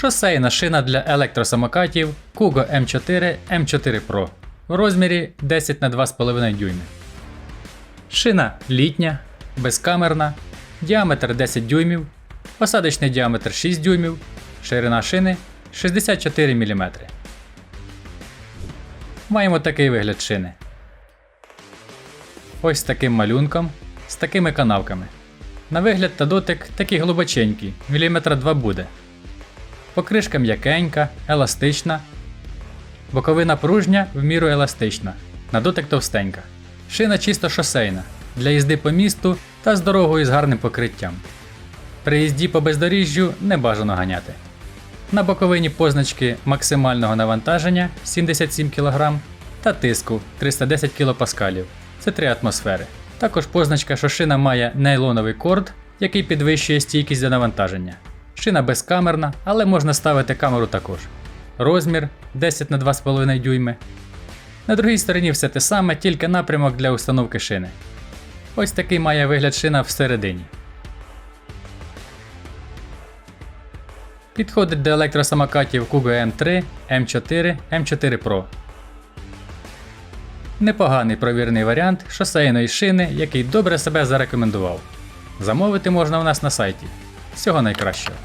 Шосейна шина для електросамокатів Kugo M4 M4 Pro в розмірі 10 на 2,5 дюйми. Шина літня, безкамерна, діаметр 10 дюймів, посадочний діаметр 6 дюймів, ширина шини 64 мм. Маємо такий вигляд шини. Ось з таким малюнком, з такими канавками. На вигляд та дотик такий глибоченький, міліметра 2 буде. Покришка м'якенька, еластична. Боковина пружня в міру еластична, на дотик товстенька. Шина чисто шосейна для їзди по місту та з дорогою з гарним покриттям. При їзді по бездоріжжю не бажано ганяти. На боковині позначки максимального навантаження 77 кг та тиску 310 кПа. Це 3 атмосфери. Також позначка, що шина має нейлоновий корд, який підвищує стійкість до навантаження. Шина безкамерна, але можна ставити камеру також. Розмір 10 на 2,5 дюйми. На другій стороні все те саме, тільки напрямок для установки шини. Ось такий має вигляд шина всередині. Підходить до електросамокатів Kugo M3, M4, M4 Pro. Непоганий провірений варіант шосейної шини, який добре себе зарекомендував. Замовити можна у нас на сайті. Всього найкращого.